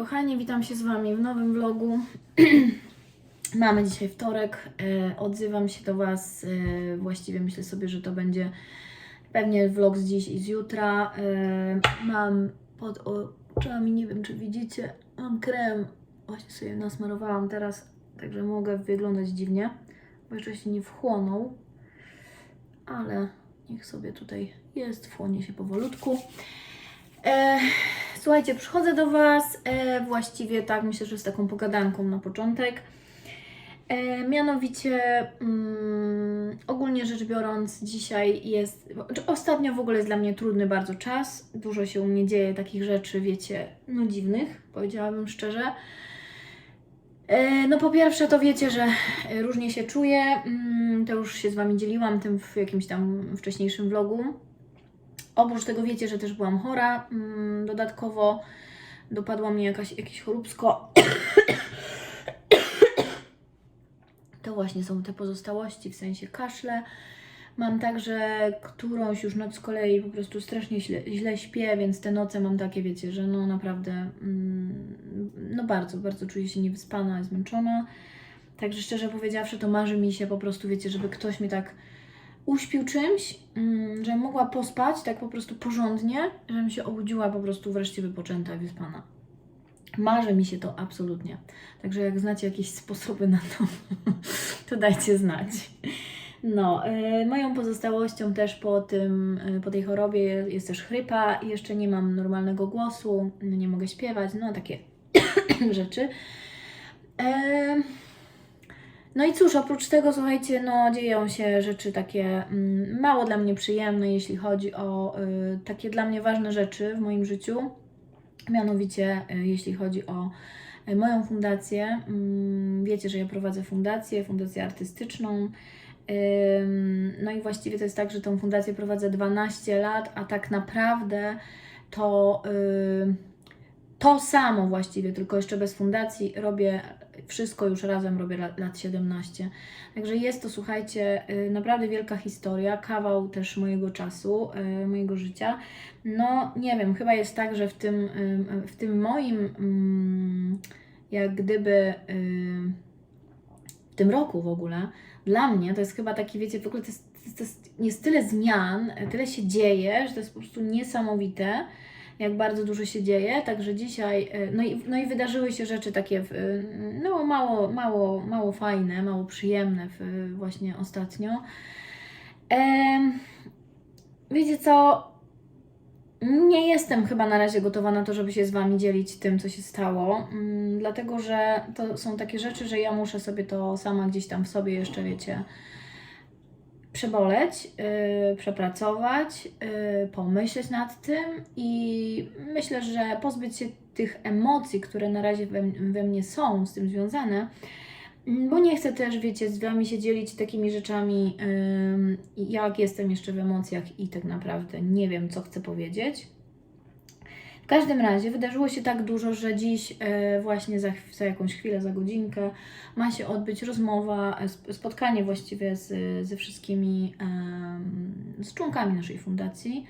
kochani, witam się z Wami w nowym vlogu. Mamy dzisiaj wtorek, e, odzywam się do Was, e, właściwie myślę sobie, że to będzie pewnie vlog z dziś i z jutra. E, mam pod oczami, nie wiem czy widzicie, mam krem, właśnie sobie nasmarowałam teraz, także mogę wyglądać dziwnie, bo jeszcze się nie wchłonął, ale niech sobie tutaj jest, wchłonie się powolutku. E, Słuchajcie, przychodzę do Was e, właściwie tak, myślę, że z taką pogadanką na początek. E, mianowicie, mm, ogólnie rzecz biorąc, dzisiaj jest, czy ostatnio w ogóle jest dla mnie trudny bardzo czas. Dużo się u mnie dzieje takich rzeczy, wiecie, no dziwnych, powiedziałabym szczerze. E, No po pierwsze to wiecie, że e, różnie się czuję, mm, to już się z Wami dzieliłam tym w jakimś tam wcześniejszym vlogu. Oprócz tego wiecie, że też byłam chora. Mm, Dodatkowo dopadła mnie jakaś, jakieś choróbsko. To właśnie są te pozostałości, w sensie kaszle. Mam także którąś już noc z kolei po prostu strasznie źle, źle śpię, więc te noce mam takie, wiecie, że no naprawdę, mm, no bardzo, bardzo czuję się niewyspana zmęczona. Także szczerze powiedziawszy, to marzy mi się po prostu, wiecie, żeby ktoś mnie tak uśpił czymś, mm, żebym mogła pospać tak po prostu porządnie, żebym się obudziła po prostu wreszcie wypoczęta i wyspana. Marzy mi się to absolutnie. Także jak znacie jakieś sposoby na to, to dajcie znać. No, y, moją pozostałością też po tym, y, po tej chorobie jest też chrypa. Jeszcze nie mam normalnego głosu, nie mogę śpiewać, no takie rzeczy. Em, no i cóż, oprócz tego, słuchajcie, no dzieją się rzeczy takie mm, mało dla mnie przyjemne, jeśli chodzi o y, takie dla mnie ważne rzeczy w moim życiu. Mianowicie, y, jeśli chodzi o y, moją fundację. Mm, wiecie, że ja prowadzę fundację, fundację artystyczną. Ym, No i właściwie to jest tak, że tą fundację prowadzę 12 lat, a tak naprawdę to y, to samo właściwie, tylko jeszcze bez fundacji robię wszystko już razem robię lat, lat 17. Także jest to, słuchajcie, y, naprawdę wielka historia, kawał też mojego czasu, y, mojego życia. No, nie wiem, chyba jest tak, że w tym, y, w tym moim, mm, jak gdyby w tym roku w ogóle, dla mnie to jest chyba taki, wiecie, w ogóle to jest, to jest, jest tyle zmian, tyle się dzieje, że to jest po prostu niesamowite jak bardzo dużo się dzieje, także dzisiaj, y, no i, no i wydarzyły się rzeczy takie, y, no mało, mało, mało fajne, mało przyjemne w, właśnie ostatnio. Em, wiecie co, nie jestem chyba na razie gotowa na to, żeby się z Wami dzielić tym, co się stało, mm, dlatego że to są takie rzeczy, że ja muszę sobie to sama gdzieś tam w sobie jeszcze, wiecie, przeboleć, yy, przepracować, yy, pomyśleć nad tym i myślę, że pozbyć się tych emocji, które na razie we, we mnie są z tym związane, mm, bo nie chcę też, wiecie, z Wami się dzielić takimi rzeczami, yy, jak jestem jeszcze w emocjach i tak naprawdę nie wiem, co chcę powiedzieć. Każdym razie wydarzyło się tak dużo, że dziś e, właśnie za, za jakąś chwilę, za godzinkę ma się odbyć rozmowa, e, sp- spotkanie właściwie z, ze wszystkimi, z członkami naszej fundacji.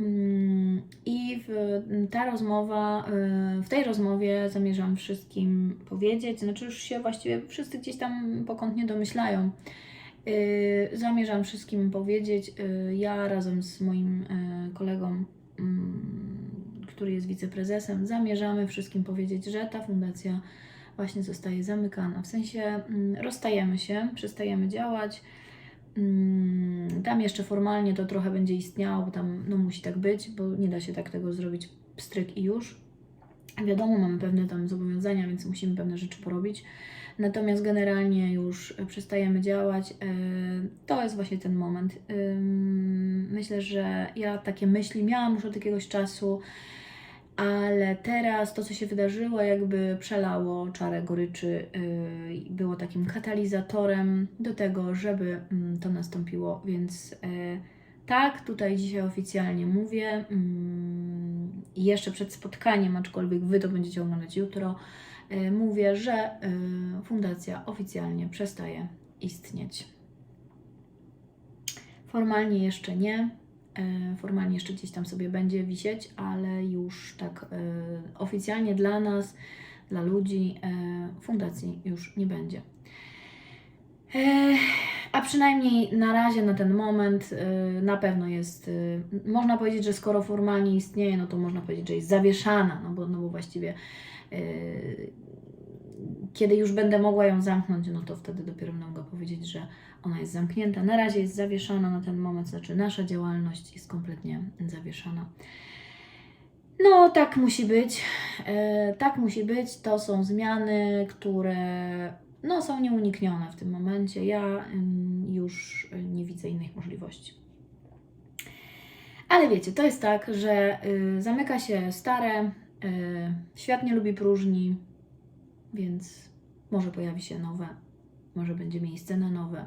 Mm, I w, ta rozmowa, e, w tej rozmowie zamierzam wszystkim powiedzieć, znaczy już się właściwie wszyscy gdzieś tam pokątnie domyślają. Zamierzam wszystkim powiedzieć, ja razem z moim kolegą mm, który jest wiceprezesem, zamierzamy wszystkim powiedzieć, że ta fundacja właśnie zostaje zamykana. W sensie mm, rozstajemy się, przestajemy działać. Mm, Tam jeszcze formalnie to trochę będzie istniało, bo tam no, musi tak być, bo nie da się tak tego zrobić pstryk i już. Wiadomo, mamy pewne tam zobowiązania, więc musimy pewne rzeczy porobić. Natomiast generalnie już przestajemy działać. E, To jest właśnie ten moment. Myślę, że ja takie myśli miałam już od jakiegoś czasu, ale teraz to, co się wydarzyło, jakby przelało czarę goryczy yy, i było takim katalizatorem do tego, żeby mm, to nastąpiło. Więc yy, tak, tutaj dzisiaj oficjalnie mówię. mm, jeszcze przed spotkaniem, aczkolwiek Wy to będziecie oglądać jutro, yy, mówię, że fundacja oficjalnie przestaje istnieć. Formalnie jeszcze nie, Formalnie jeszcze gdzieś tam sobie będzie wisieć, ale już tak e, oficjalnie dla nas, dla ludzi, e, fundacji już nie będzie. E, A przynajmniej na razie, na ten moment, e, na pewno jest, e, można powiedzieć, że skoro formalnie istnieje, no to można powiedzieć, że jest zawieszana, no bo, no bo właściwie e, kiedy już będę mogła ją zamknąć, no to wtedy dopiero będę mogła powiedzieć, że ona jest zamknięta. Na razie jest zawieszona na ten moment, znaczy nasza działalność jest kompletnie zawieszona. No, tak musi być. E, tak musi być. To są zmiany, które no, są nieuniknione w tym momencie. Ja już nie widzę innych możliwości. Ale wiecie, to jest tak, że y, zamyka się stare, y, świat nie lubi próżni, więc może pojawi się nowe, może będzie miejsce na nowe.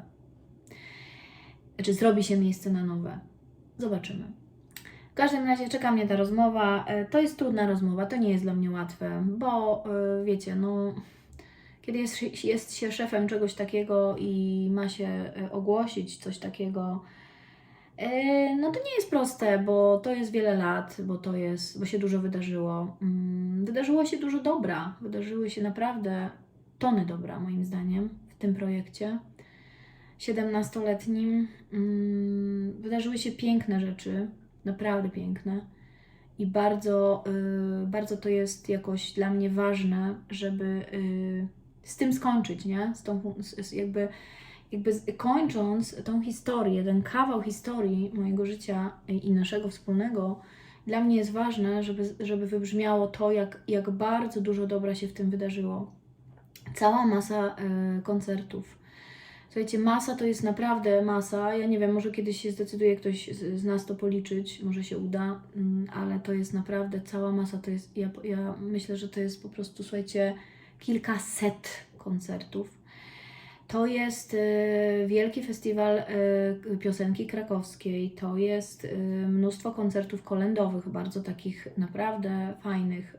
Czy zrobi się miejsce na nowe? Zobaczymy. W każdym razie czeka mnie ta rozmowa. E, To jest trudna rozmowa, to nie jest dla mnie łatwe, bo e, wiecie, no, kiedy jest, jest się szefem czegoś takiego i ma się e, ogłosić coś takiego, no to nie jest proste, bo to jest wiele lat, bo to jest, bo się dużo wydarzyło. Mm, Wydarzyło się dużo dobra, wydarzyły się naprawdę tony dobra, moim zdaniem, w tym projekcie. 17-letnim mm, wydarzyły się piękne rzeczy, naprawdę piękne. I bardzo, y, bardzo to jest jakoś dla mnie ważne, żeby y, z tym skończyć, nie? Z tą, jakby, jakby kończąc tą historię, ten kawał historii mojego życia i, i naszego wspólnego, dla mnie jest ważne, żeby, żeby wybrzmiało to, jak, jak bardzo dużo dobra się w tym wydarzyło. Cała masa y, koncertów. Słuchajcie, masa to jest naprawdę masa. Ja nie wiem, może kiedyś się zdecyduje ktoś z, z nas to policzyć, może się uda, mm, ale to jest naprawdę cała masa. To jest, ja, ja myślę, że to jest po prostu, słuchajcie, kilkaset koncertów. To jest e, wielki festiwal e, piosenki krakowskiej, to jest e, mnóstwo koncertów kolędowych, bardzo takich naprawdę fajnych.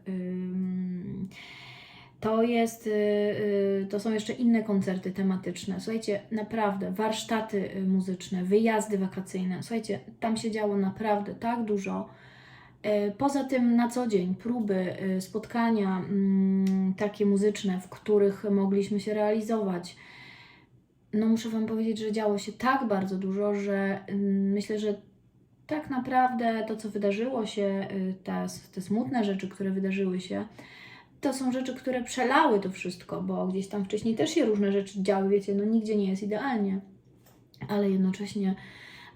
To jest, y, y, to są jeszcze inne koncerty tematyczne. Słuchajcie, naprawdę, warsztaty y, muzyczne, wyjazdy wakacyjne. Słuchajcie, tam się działo naprawdę tak dużo. Y, Poza tym na co dzień próby, y, spotkania mm, takie muzyczne, w których mogliśmy się realizować. No muszę Wam powiedzieć, że działo się tak bardzo dużo, że mm, myślę, że tak naprawdę to, co wydarzyło się, y, te, te smutne rzeczy, które wydarzyły się, to są rzeczy, które przelały to wszystko, bo gdzieś tam wcześniej też się różne rzeczy działy, wiecie, no nigdzie nie jest idealnie, ale jednocześnie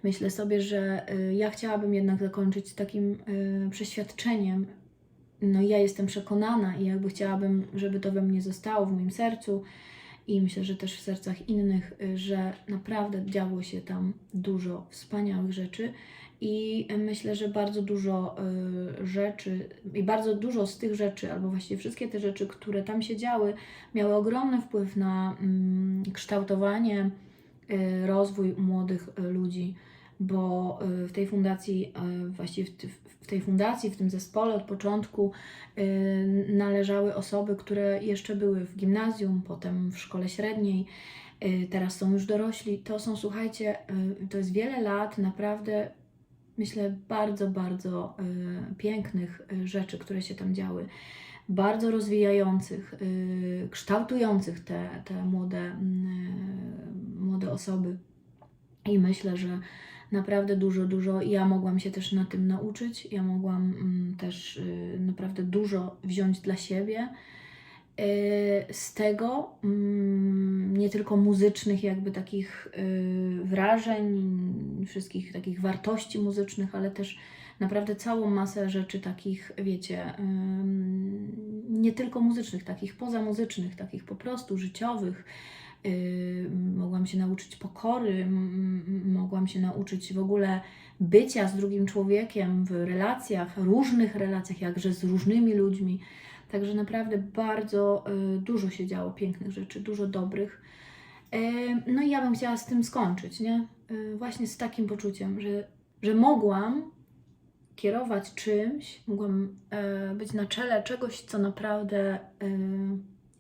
myślę sobie, że y, ja chciałabym jednak zakończyć takim y, przeświadczeniem, no ja jestem przekonana i jakby chciałabym, żeby to we mnie zostało, w moim sercu i myślę, że też w sercach innych, y, że naprawdę działo się tam dużo wspaniałych rzeczy. I myślę, że bardzo dużo y, rzeczy i bardzo dużo z tych rzeczy, albo właściwie wszystkie te rzeczy, które tam się działy, miały ogromny wpływ na mm, kształtowanie, y, rozwój młodych ludzi, bo y, w tej fundacji, y, właściwie w, tej fundacji, w tym zespole od początku y, należały osoby, które jeszcze były w gimnazjum, potem w szkole średniej, teraz są już dorośli. To są, słuchajcie, to jest wiele lat naprawdę myślę, bardzo, bardzo pięknych rzeczy, które się tam działy. Bardzo rozwijających, kształtujących te, te młode, mm, młode osoby. I myślę, że naprawdę dużo, dużo ja mogłam się też na tym nauczyć. Ja mogłam mm, też y, naprawdę dużo wziąć dla siebie y, z tego, mm, nie tylko muzycznych, jakby takich y, wrażeń, wszystkich takich wartości muzycznych, ale też naprawdę całą masę rzeczy takich, wiecie, nie tylko muzycznych, takich pozamuzycznych, takich po prostu życiowych. Y, Mogłam się nauczyć pokory, mogłam się nauczyć w ogóle bycia z drugim człowiekiem w relacjach, różnych relacjach, jakże z różnymi ludźmi. Także naprawdę bardzo y, dużo się działo pięknych rzeczy, dużo dobrych. Y, No i ja bym chciała z tym skończyć, nie? Właśnie z takim poczuciem, że, że mogłam kierować czymś, mogłam e, być na czele czegoś, co naprawdę e,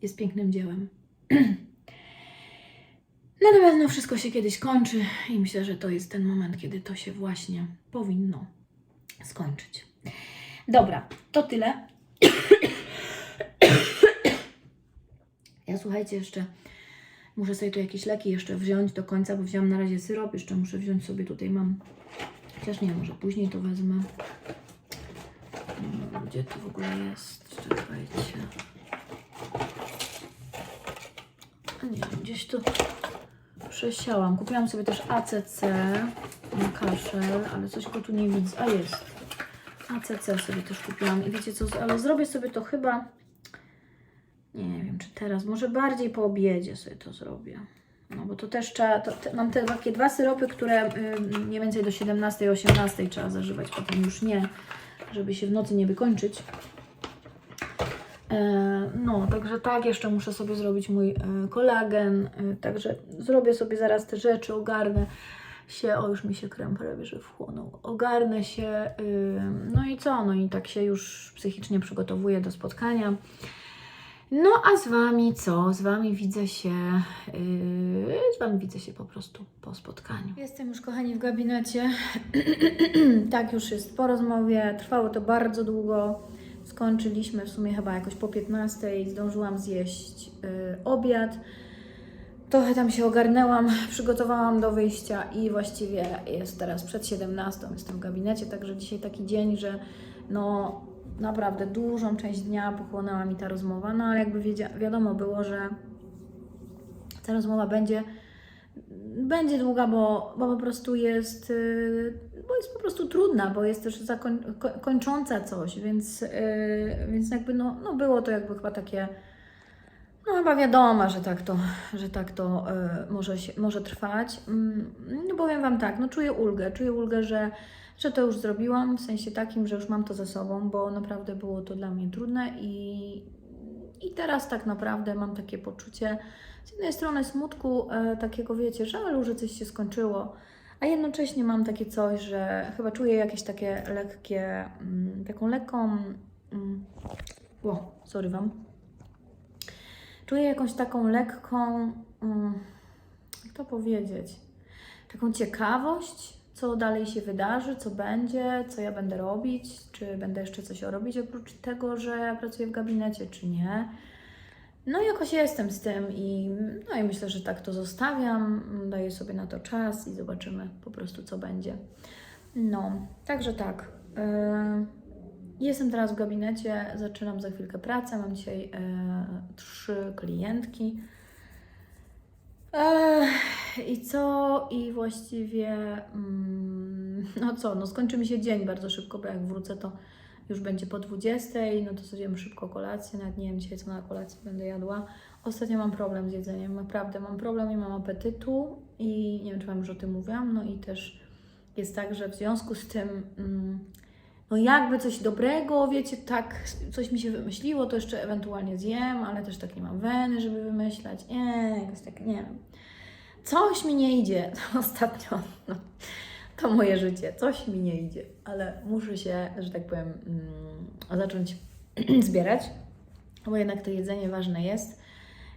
jest pięknym dziełem. No na pewno wszystko się kiedyś kończy i myślę, że to jest ten moment, kiedy to się właśnie powinno skończyć. Dobra, to tyle. Ja słuchajcie, jeszcze muszę sobie tu jakieś leki jeszcze wziąć do końca, bo wziąłam na razie syrop, jeszcze muszę wziąć sobie tutaj mam, chociaż nie, może później to wezmę. Mm, Gdzie to w ogóle jest? Czekajcie. A nie gdzieś tu przesiałam. Kupiłam sobie też ACC na kaszel, ale coś go tu nie widzę. A jest. ACC sobie też kupiłam. I wiecie co, ale zrobię sobie to chyba... Nie wiem, czy teraz, może bardziej po obiedzie sobie to zrobię. No bo to też trzeba, to, te, mam te takie dwa syropy, które y, mniej więcej do 17-18 trzeba zażywać, potem już nie, żeby się w nocy nie wykończyć. E, No, także tak, jeszcze muszę sobie zrobić mój e, kolagen, e, także zrobię sobie zaraz te rzeczy, ogarnę się, o już mi się krem prawie że wchłonął, ogarnę się, y, no i co, no i tak się już psychicznie przygotowuję do spotkania. No a z Wami co? Z Wami widzę się, yy, z Wami widzę się po prostu po spotkaniu. Jestem już kochani w gabinecie. tak już jest po rozmowie. Trwało to bardzo długo. Skończyliśmy w sumie chyba jakoś po 15. Zdążyłam zjeść yy, obiad. Trochę tam się ogarnęłam, przygotowałam do wyjścia i właściwie jest teraz przed 17. Jestem w gabinecie, także dzisiaj taki dzień, że no naprawdę dużą część dnia pochłonęła mi ta rozmowa, no ale jakby wiadomo było, że ta rozmowa będzie, będzie długa, bo, bo po prostu jest, yy, jest po prostu trudna, bo jest też zakoń, ko- kończąca coś, więc, yy, więc jakby no, no było to jakby chyba takie, no chyba wiadomo, że tak to, że tak to yy, może, się, może trwać. Mm, No powiem Wam tak, no czuję ulgę, czuję ulgę, że że to już zrobiłam, w sensie takim, że już mam to za sobą, bo naprawdę było to dla mnie trudne i, i teraz tak naprawdę mam takie poczucie z jednej strony smutku, e, takiego wiecie, żalu, że coś się skończyło, a jednocześnie mam takie coś, że chyba czuję jakieś takie lekkie, mm, taką lekką, mm, o, sorry Wam, czuję jakąś taką lekką, mm, jak to powiedzieć, taką ciekawość, co dalej się wydarzy, co będzie, co ja będę robić, czy będę jeszcze coś robić oprócz tego, że pracuję w gabinecie, czy nie. No jakoś jestem z tym i, no i myślę, że tak to zostawiam, daję sobie na to czas i zobaczymy po prostu, co będzie. No, także tak. Yy, jestem teraz w gabinecie, zaczynam za chwilkę pracę, mam dzisiaj yy, trzy klientki. Ech, I co? I właściwie, mm, no co, no skończy mi się dzień bardzo szybko, bo jak wrócę, to już będzie po 20, no to zjemy szybko kolację, nawet nie wiem dzisiaj, co na kolację będę jadła. Ostatnio mam problem z jedzeniem, naprawdę mam problem, nie mam apetytu i nie wiem, czy Wam już o tym mówiłam, no i też jest tak, że w związku z tym, mm, no jakby coś dobrego, wiecie, tak, coś mi się wymyśliło, to jeszcze ewentualnie zjem, ale też tak nie mam weny, żeby wymyślać, nie, jakoś tak, nie wiem. Coś mi nie idzie ostatnio, no, to moje życie, coś mi nie idzie, ale muszę się, że tak powiem, mm, zacząć zbierać, bo jednak to jedzenie ważne jest.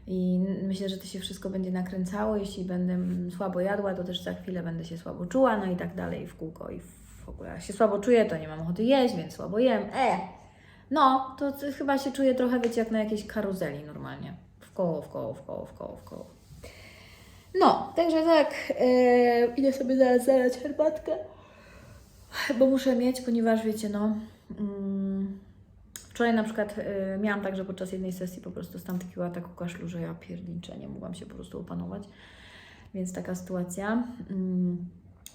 I myślę, że to się wszystko będzie nakręcało. Jeśli będę mm, słabo jadła, to też za chwilę będę się słabo czuła, no i tak dalej w kółko. I w ogóle jak się słabo czuję, to nie mam ochoty jeść, więc słabo jem. E! No, to chyba się czuję trochę, wiecie, jak na jakiejś karuzeli normalnie. W koło, w koło, w koło, w koło, w koło. No, także tak, yy, idę sobie zaraz zalać herbatkę, bo muszę mieć, ponieważ wiecie, no, mm, wczoraj na przykład yy, miałam tak, że podczas jednej sesji po prostu stał takiego ataku kaszlu, że ja pierniczę, nie mogłam się po prostu opanować, więc taka sytuacja. Mm.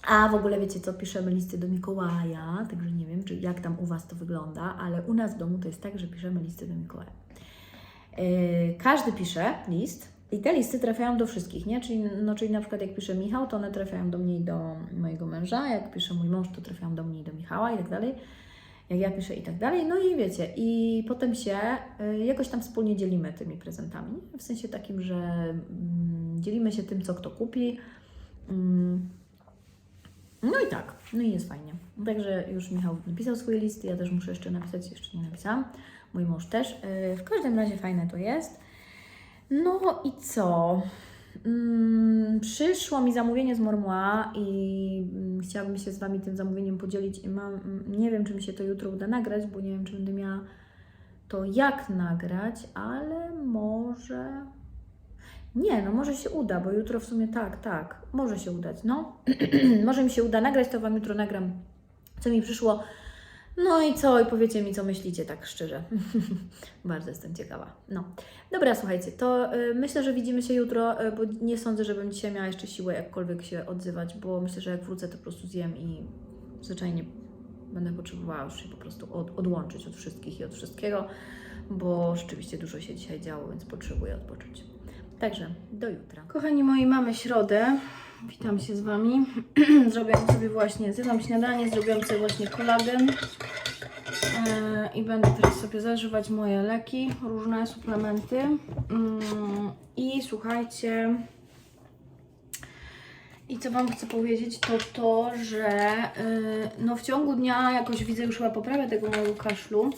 A w ogóle wiecie co, piszemy listy do Mikołaja, także nie wiem, czy jak tam u Was to wygląda, ale u nas w domu to jest tak, że piszemy listy do Mikołaja. Yy, każdy pisze list i te listy trafiają do wszystkich, nie? Czyli, no, czyli na przykład jak pisze Michał, to one trafiają do mnie i do mojego męża, jak pisze mój mąż, to trafiają do mnie i do Michała i tak dalej. Jak ja piszę i tak dalej. No i wiecie, i potem się y, jakoś tam wspólnie dzielimy tymi prezentami. W sensie takim, że mm, dzielimy się tym, co kto kupi. Mm, no i tak, no i jest fajnie. Także już Michał napisał swoje listy, ja też muszę jeszcze napisać, jeszcze nie napisałam. Mój mąż też. Yy, W każdym razie fajne to jest. No i co? Mm, przyszło mi zamówienie z Mormła i mm, chciałabym się z Wami tym zamówieniem podzielić i mam, mm, nie wiem, czy mi się to jutro uda nagrać, bo nie wiem, czy będę miała to jak nagrać, ale może... Nie, no może się uda, bo jutro w sumie tak, tak, może się udać, no. może mi się uda nagrać, to Wam jutro nagram, co mi przyszło. No i co? I powiecie mi, co myślicie, tak szczerze. Bardzo jestem ciekawa. No. Dobra, słuchajcie, to y, myślę, że widzimy się jutro, y, bo nie sądzę, żebym dzisiaj miała jeszcze siłę jakkolwiek się odzywać, bo myślę, że jak wrócę, to po prostu zjem i zwyczajnie będę potrzebowała już się po prostu od, odłączyć od wszystkich i od wszystkiego, bo rzeczywiście dużo się dzisiaj działo, więc potrzebuję odpocząć. Także do jutra. Kochani moi, mamy środę. Witam się z Wami. Zrobiłam sobie właśnie, zjadłam śniadanie, zrobiłam sobie właśnie kolagen. E, I będę teraz sobie zażywać moje leki, różne suplementy. Mm, I słuchajcie, i co Wam chcę powiedzieć, to to, że y, no w ciągu dnia jakoś widzę już chyba poprawę tego mojego kaszlu,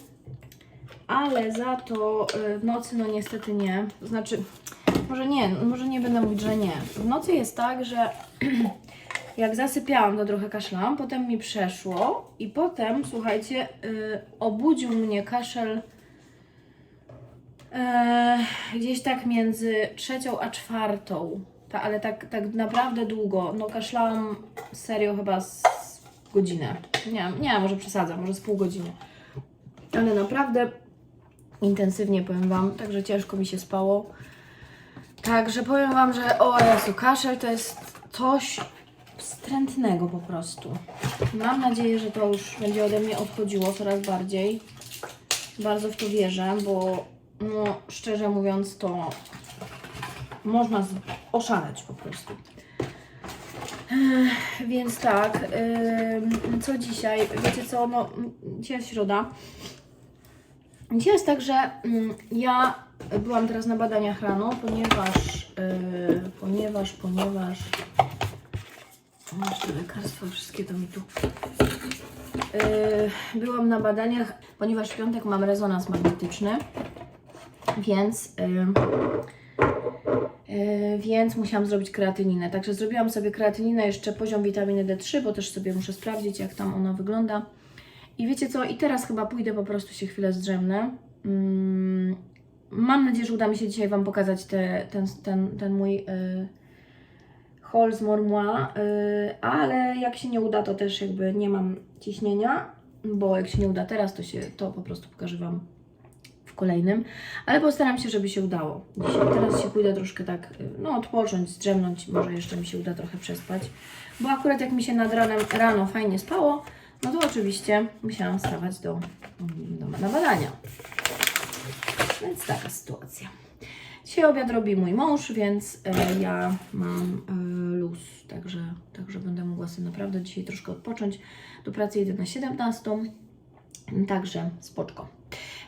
ale za to y, w nocy no niestety nie. Znaczy, może nie, może nie będę mówić, że nie. W nocy jest tak, że jak zasypiałam, to trochę kaszlałam, potem mi przeszło i potem, słuchajcie, y, obudził mnie kaszel e, gdzieś tak między trzecią a czwartą. Ta, ale tak, tak naprawdę długo. No kaszlałam serio chyba z godzinę. Nie, nie, może przesadzam, może z pół godziny. Ale naprawdę intensywnie powiem Wam, także ciężko mi się spało. Także powiem Wam, że o Jezu, kaszel to jest coś wstrętnego po prostu. Mam nadzieję, że to już będzie ode mnie odchodziło coraz bardziej. Bardzo w to wierzę, bo no, szczerze mówiąc to można z- oszaleć po prostu. Więc tak, ym, co dzisiaj? Wiecie co, no, dzisiaj jest środa. Dzisiaj jest tak, że mm, ja byłam teraz na badaniach rano, ponieważ, yy, ponieważ, ponieważ te lekarstwa, wszystkie to mi tu. Yy, byłam na badaniach, ponieważ w piątek mam rezonans magnetyczny, więc, yy, więc musiałam zrobić kreatyninę. Także zrobiłam sobie kreatyninę, jeszcze poziom witaminy D3, bo też sobie muszę sprawdzić, jak tam ona wygląda. I wiecie co, i teraz chyba pójdę po prostu się chwilę zdrzemnę. Mm, mam nadzieję, że uda mi się dzisiaj Wam pokazać te, ten, ten, ten mój. Yy, haul z Mormła, yy, ale jak się nie uda, to też jakby nie mam ciśnienia, bo jak się nie uda teraz, to się to po prostu pokażę Wam w kolejnym, ale postaram się, żeby się udało. Dzisiaj teraz się pójdę troszkę tak, yy, no odpocząć, zdrzemnąć, może jeszcze mi się uda trochę przespać, bo akurat jak mi się nad ranem rano fajnie spało, no to oczywiście musiałam wstawać do, do na badania. Więc taka sytuacja. Dzisiaj obiad robi mój mąż, więc e, ja mam e, luz, także, także będę mogła sobie naprawdę dzisiaj troszkę odpocząć. Do pracy idę na 17, także spoczko.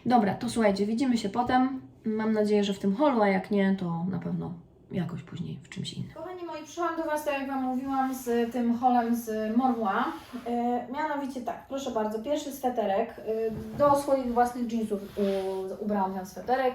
Dobra, to słuchajcie, widzimy się potem. Mam nadzieję, że w tym holu, a jak nie, to na pewno jakoś później w czymś innym. Kochani moi, przyszłam do Was, tak jak Wam mówiłam, z tym holem z Mormła. E, mianowicie tak, proszę bardzo, pierwszy sweterek. E, do swoich własnych jeansów e, ubrałam ten sweterek.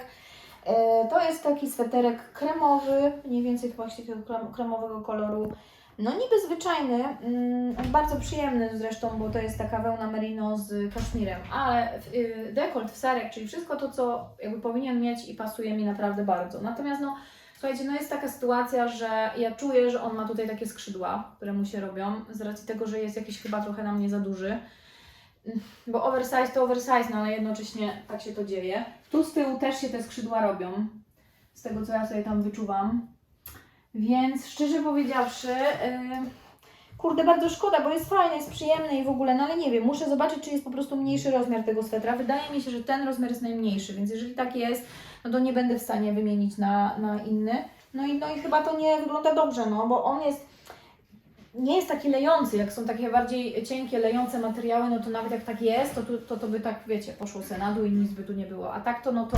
E, To jest taki sweterek kremowy, mniej więcej takiego krem- kremowego koloru. No niby zwyczajny, mm, bardzo przyjemny zresztą, bo to jest taka wełna merino z kaszmirem, ale y, dekolt, wsarek, czyli wszystko to, co jakby powinien mieć i pasuje mi naprawdę bardzo. Natomiast no, słuchajcie, no jest taka sytuacja, że ja czuję, że on ma tutaj takie skrzydła, które mu się robią, z racji tego, że jest jakiś chyba trochę na mnie za duży. Bo oversize to oversize, no ale jednocześnie tak się to dzieje. Tu z tyłu też się te skrzydła robią, z tego co ja sobie tam wyczuwam. Więc szczerze powiedziawszy, yy, kurde, bardzo szkoda, bo jest fajny, jest przyjemny i w ogóle, no ale nie wiem, muszę zobaczyć, czy jest po prostu mniejszy rozmiar tego swetra. Wydaje mi się, że ten rozmiar jest najmniejszy, więc jeżeli tak jest, no to nie będę w stanie wymienić na, na inny. No i, no i chyba to nie wygląda dobrze, no bo on jest nie jest taki lejący, jak są takie bardziej cienkie, lejące materiały, no to nawet jak tak jest, to, to, to by tak, wiecie, poszło se na dół i nic by tu nie było. A tak to, no to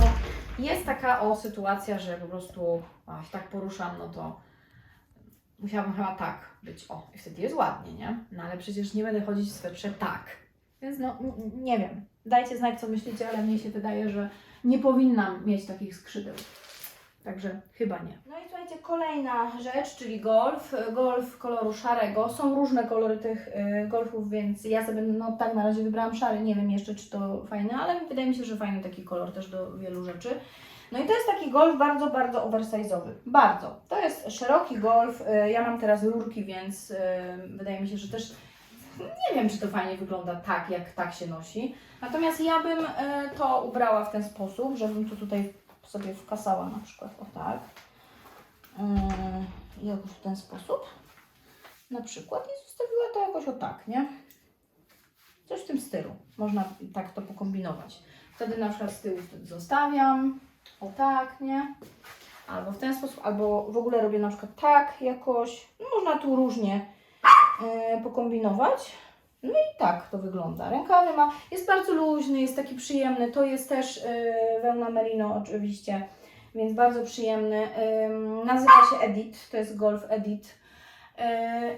jest taka o sytuacja, że po prostu a, się tak poruszam, no to musiałabym chyba tak być. O, i wtedy jest ładnie, nie? No ale przecież nie będę chodzić w swetrze tak. Więc no, nie wiem. Dajcie znać, co myślicie, ale mnie się wydaje, że nie powinnam mieć takich skrzydeł. Także chyba nie. No i słuchajcie, kolejna rzecz, czyli golf. Golf koloru szarego. Są różne kolory tych y, golfów, więc ja sobie no tak na razie wybrałam szary. Nie wiem jeszcze, czy to fajne, ale wydaje mi się, że fajny taki kolor też do wielu rzeczy. No i to jest taki golf bardzo, bardzo oversize'owy. Bardzo. To jest szeroki golf. Y, Ja mam teraz rurki, więc y, wydaje mi się, że też nie wiem, czy to fajnie wygląda tak, jak tak się nosi. Natomiast ja bym y, to ubrała w ten sposób, żebym to tutaj sobie wkasała na przykład o tak. Jakoś w ten sposób. Na przykład i zostawiła to jakoś o tak, nie? Coś w tym stylu. Można tak to pokombinować. Wtedy na przykład z tyłu zostawiam. O tak, nie? Albo w ten sposób, albo w ogóle robię na przykład tak jakoś. No, można tu różnie yy, pokombinować. No i tak to wygląda. Rękawy ma, jest bardzo luźny, jest taki przyjemny. To jest też yy, wełna merino oczywiście, więc bardzo przyjemny. Ym, nazywa się Edit, to jest Golf Edit. Yy,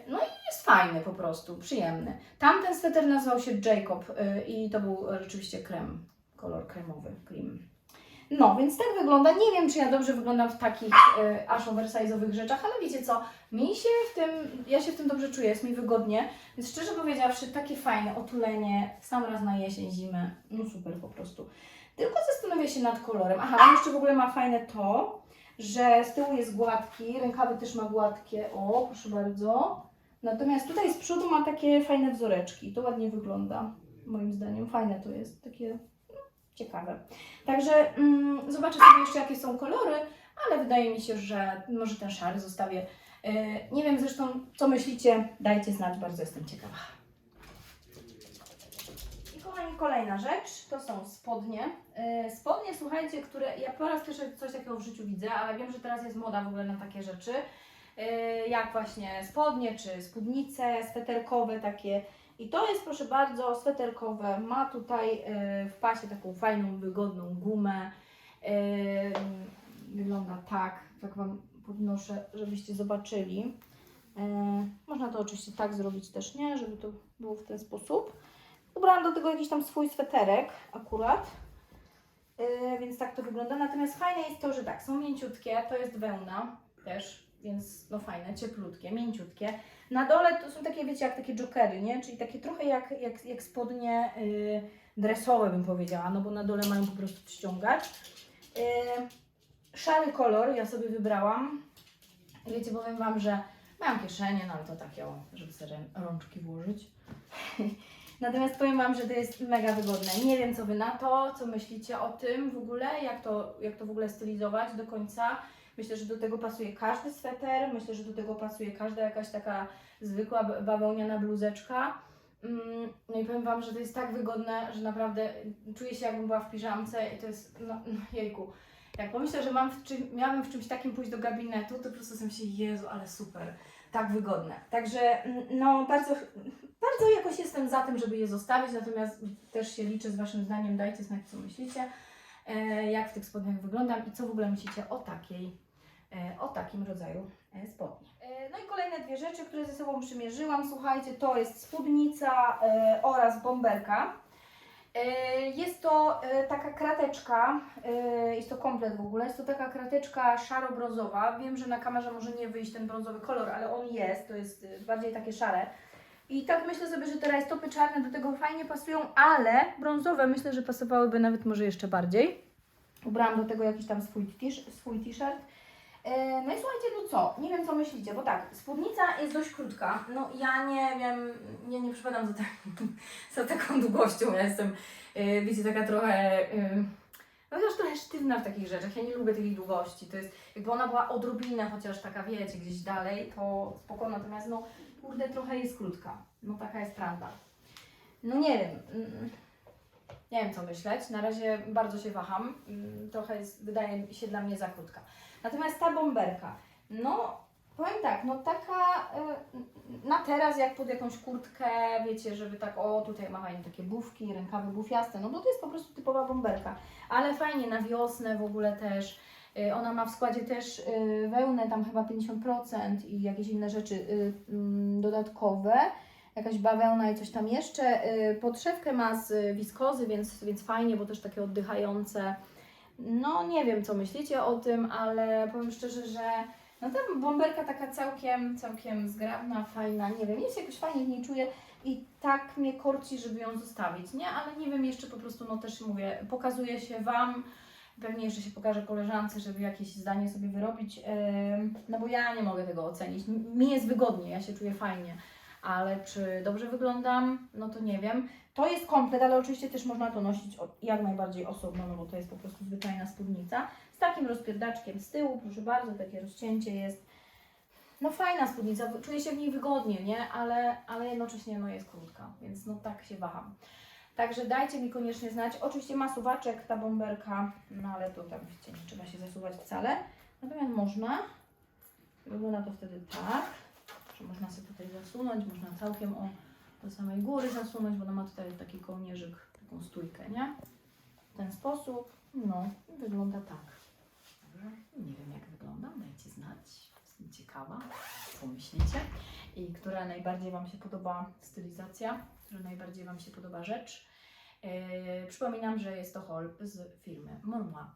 no i jest fajny po prostu, przyjemny. Tamten sweter nazywał się Jacob yy, i to był rzeczywiście krem, kolor kremowy, cream. No, więc tak wygląda. Nie wiem, czy ja dobrze wyglądam w takich y, aż oversize'owych rzeczach, ale wiecie co, mi się w tym, ja się w tym dobrze czuję, jest mi wygodnie, więc szczerze powiedziawszy, takie fajne otulenie, sam raz na jesień, zimę, no super po prostu. Tylko zastanawiam się nad kolorem. Aha, on jeszcze w ogóle ma fajne to, że z tyłu jest gładki, rękawy też ma gładkie, o, proszę bardzo. Natomiast tutaj z przodu ma takie fajne wzoreczki, to ładnie wygląda, moim zdaniem, fajne to jest, takie ciekawe. Także mm, zobaczę sobie jeszcze jakie są kolory, ale wydaje mi się, że może ten szary zostawię. Yy, nie wiem zresztą co myślicie, dajcie znać, bardzo jestem ciekawa. I kochani, kolejna rzecz to są spodnie. Yy, spodnie, słuchajcie, które ja po raz pierwszy coś takiego w życiu widzę, ale wiem, że teraz jest moda w ogóle na takie rzeczy. Yy, jak właśnie spodnie czy spódnice sweterkowe takie. I to jest proszę bardzo sweterkowe. Ma tutaj yy, w pasie taką fajną, wygodną gumę. Yy, wygląda tak, tak Wam podnoszę, żebyście zobaczyli. Yy, można to oczywiście tak zrobić też, nie? Żeby to było w ten sposób. Ubrałam do tego jakiś tam swój sweterek akurat. Więc tak to wygląda. Natomiast fajne jest to, że tak, są mięciutkie, to jest wełna też, więc no fajne, cieplutkie, mięciutkie. Na dole to są takie, wiecie, jak takie jokery, nie? Czyli takie trochę jak, jak, jak spodnie yy, dresowe bym powiedziała, no bo na dole mają po prostu ściągać. Yy, szary kolor ja sobie wybrałam. Wiecie, powiem Wam, że mam kieszenie, no ale to takie, o, żeby sobie rączki włożyć. Natomiast powiem Wam, że to jest mega wygodne. Nie wiem, co Wy na to, co myślicie o tym w ogóle, jak to, jak to w ogóle stylizować do końca. Myślę, że do tego pasuje każdy sweter, myślę, że do tego pasuje każda jakaś taka zwykła bawełniana bluzeczka. Mm, No i powiem Wam, że to jest tak wygodne, że naprawdę czuję się jakbym była w piżamce i to jest, no, no jejku. Jak pomyślę, że mam w czym, miałabym w czymś takim pójść do gabinetu, to po prostu sobie się, Jezu, ale super, tak wygodne. Także mm, no bardzo, bardzo jakoś jestem za tym, żeby je zostawić, natomiast też się liczę z Waszym zdaniem, dajcie znać, co myślicie, e, jak w tych spodniach wyglądam i co w ogóle myślicie o takiej, o takim rodzaju e, spodni. E, No i kolejne dwie rzeczy, które ze sobą przymierzyłam, słuchajcie, to jest spódnica e, oraz bomberka. E, Jest to e, taka krateczka, e, jest to komplet w ogóle, jest to taka krateczka szaro-brązowa. Wiem, że na kamerze może nie wyjść ten brązowy kolor, ale on jest, to jest e, bardziej takie szare. I tak myślę sobie, że te rajstopy czarne do tego fajnie pasują, ale brązowe myślę, że pasowałyby nawet może jeszcze bardziej. Ubrałam do tego jakiś tam swój t-shirt. E, No i słuchajcie, no co? Nie wiem, co myślicie, bo tak, spódnica jest dość krótka. No ja nie wiem, ja nie przypadam za, tak, za taką długością. Ja jestem, e, wiecie, taka trochę, e, no też trochę sztywna w takich rzeczach. Ja nie lubię tej długości. To jest, jakby ona była odrobinę, chociaż taka, wiecie, gdzieś dalej, to spoko. Natomiast no, kurde, trochę jest krótka. No taka jest prawda. No nie wiem. mm, Nie wiem, co myśleć. Na razie bardzo się waham. Mm, Trochę jest, wydaje się dla mnie za krótka. Natomiast ta bomberka, no powiem tak, no taka y, na teraz jak pod jakąś kurtkę, wiecie, żeby tak, o tutaj ma fajnie takie bufki, rękawy bufiaste, no bo to jest po prostu typowa bomberka. Ale fajnie na wiosnę w ogóle też. Y, Ona ma w składzie też y, wełnę, tam chyba 50% i jakieś inne rzeczy mm, dodatkowe. Jakaś bawełna i coś tam jeszcze. Y, Podszewkę ma z wiskozy, więc, więc fajnie, bo też takie oddychające. No nie wiem, co myślicie o tym, ale powiem szczerze, że no ta bomberka taka całkiem, całkiem zgrabna, fajna, nie wiem, jest jakoś fajnie w niej czuję i tak mnie korci, żeby ją zostawić, nie? Ale nie wiem, jeszcze po prostu, no też mówię, pokazuje się Wam, pewnie jeszcze się pokaże koleżance, żeby jakieś zdanie sobie wyrobić, no bo ja nie mogę tego ocenić. Mi jest wygodnie, ja się czuję fajnie, ale czy dobrze wyglądam, no to nie wiem. To jest komplet, ale oczywiście też można to nosić jak najbardziej osobno, no bo to jest po prostu zwyczajna spódnica. Z takim rozpierdaczkiem z tyłu, proszę bardzo, takie rozcięcie jest. No fajna spódnica, czuję się w niej wygodnie, nie? Ale, ale jednocześnie no jest krótka, więc no tak się waham. Także dajcie mi koniecznie znać. Oczywiście ma suwaczek ta bomberka, no ale to tam wiecie, nie trzeba się zasuwać wcale. Natomiast można. Wygląda to wtedy tak, że można sobie tutaj zasunąć, można całkiem o do samej góry zasunąć, bo ona ma tutaj taki kołnierzyk, taką stójkę, nie? W ten sposób. No, wygląda tak. Nie wiem jak wygląda, dajcie znać. Jestem ciekawa, co myślicie. I która najbardziej Wam się podoba stylizacja, która najbardziej Wam się podoba rzecz. Yy, przypominam, że jest to haul z firmy Morma.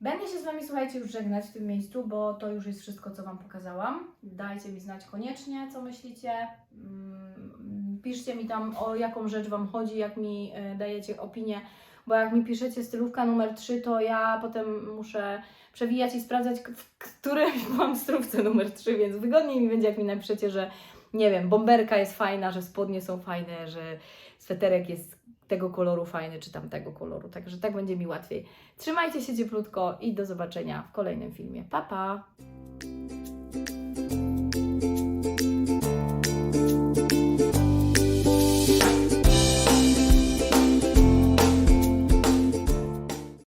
Będę się z Wami, słuchajcie, już żegnać w tym miejscu, bo to już jest wszystko, co Wam pokazałam. Dajcie mi znać koniecznie, co myślicie. Mm, Piszcie mi tam, o jaką rzecz Wam chodzi, jak mi e, dajecie opinię, bo jak mi piszecie stylówka numer 3, to ja potem muszę przewijać i sprawdzać, w której mam stylówce numer 3, więc wygodniej mi będzie, jak mi napiszecie, że nie wiem, bomberka jest fajna, że spodnie są fajne, że sweterek jest tego koloru fajny, czy tamtego koloru. Także tak będzie mi łatwiej. Trzymajcie się cieplutko i do zobaczenia w kolejnym filmie. Pa, pa!